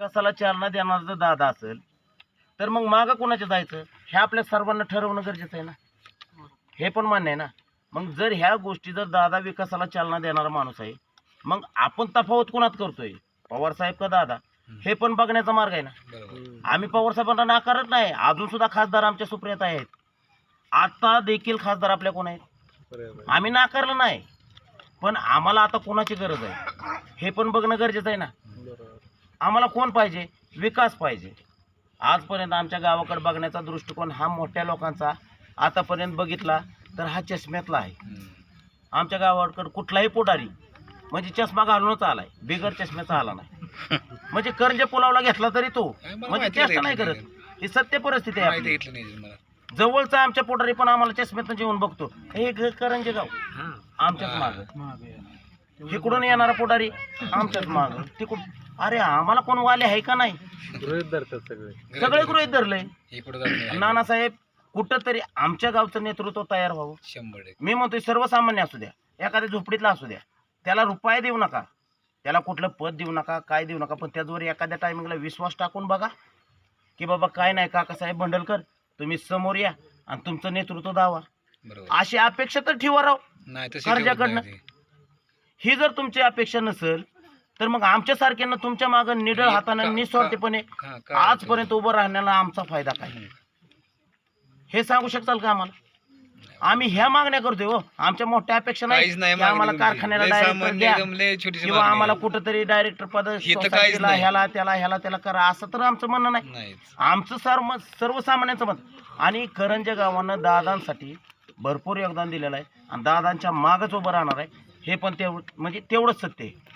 कसाला चालना देणार जर दादा असेल तर मग मागं कोणाच्या जायचं? हे आपल्या सर्वांना ठरवणं गरजेचं आहे ना. हे पण मान्य आहे ना. मग जर ह्या गोष्टी जर दादा विकासाला चालना देणारा माणूस आहे मग आपण तफावत कोणात करतोय? पवार साहेब का दादा? हे पण बघण्याचा मार्ग आहे ना. आम्ही पवार साहेबांना नाकारत नाही. अजून सुद्धा खासदार आमच्या सुप्रियात आहेत. आता देखील खासदार आपल्या कोण आहेत? आम्ही नाकारलं नाही. पण आम्हाला आता कोणाची गरज आहे? हे पण बघणं गरजेचं आहे ना. आम्हाला कोण पाहिजे? विकास पाहिजे. आजपर्यंत आमच्या गावाकडे बघण्याचा दृष्टिकोन हा मोठ्या लोकांचा आतापर्यंत बघितला तर हा चष्म्यातला आहे. आमच्या गावाकडे कुठलाही पुढारी म्हणजे चष्मा घालूनच आलाय. बिगर चष्म्याचा आला नाही. म्हणजे करंजे पुलावला घेतला तरी तो. म्हणजे चेष्टा नाही करत. ही सत्य परिस्थिती आहे जवळचा आमच्या पुढारी पण आम्हाला चष्म्यातनं जेवून बघतो. हे करंजे गाव. आमच्याच माग. इकडून येणारा पुढारी आमच्याच माग. तिकडून अरे आम्हाला कोण वाले आहे का नाही? सगळे. गृहित धरलंय हे कुठं जात नाही. नानासाहेब कुठं तरी आमच्या गावचं नेतृत्व तयार व्हावं. शंभर टक्के. मी म्हणतोय सर्वसामान्य असू द्या. एखाद्या झोपडीतला असू द्या. त्याला रुपये देऊ नका. त्याला कुठलं पद देऊ नका काय देऊ नका. पण त्याचवर एखाद्या टायमिंगला विश्वास टाकून बघा. की बाबा काय नाही काकासाहेब भंडलकर तुम्ही समोर या आणि तुमचं नेतृत्व दावा. बरोबर. अशी अपेक्षा तर ठेवा राव. नाही तशी कर्जाकडनं. ठेवत नाही ही जर तुमची अपेक्षा नसेल तर मग आमच्यासारख्यांना तुमच्या मागं निडळ हाताने निस्वार्थीपणे आजपर्यंत उभं राहण्याला आमचा फायदा काय. हे सांगू शकताल का आम्हाला? आम्ही ह्या मागण्या करतोय हो. आमच्या मोठ्या अपेक्षा नाही आम्हाला तुमची. कारखान्याला डायरेक्टर किंवा आम्हाला. कुठंतरी डायरेक्टर पद. ह्याला त्याला ह्याला त्याला करा. असं तर आमचं म्हणणं नाही. आमचं सर्व सर्वसामान्यांचं मत. आणि करंजा गावानं दादांसाठी भरपूर योगदान दिलेलं आहे. आणि दादांच्या मागच उभं राहणार आहे. हे पण तेव म्हणजे तेवढंच सत्य आहे.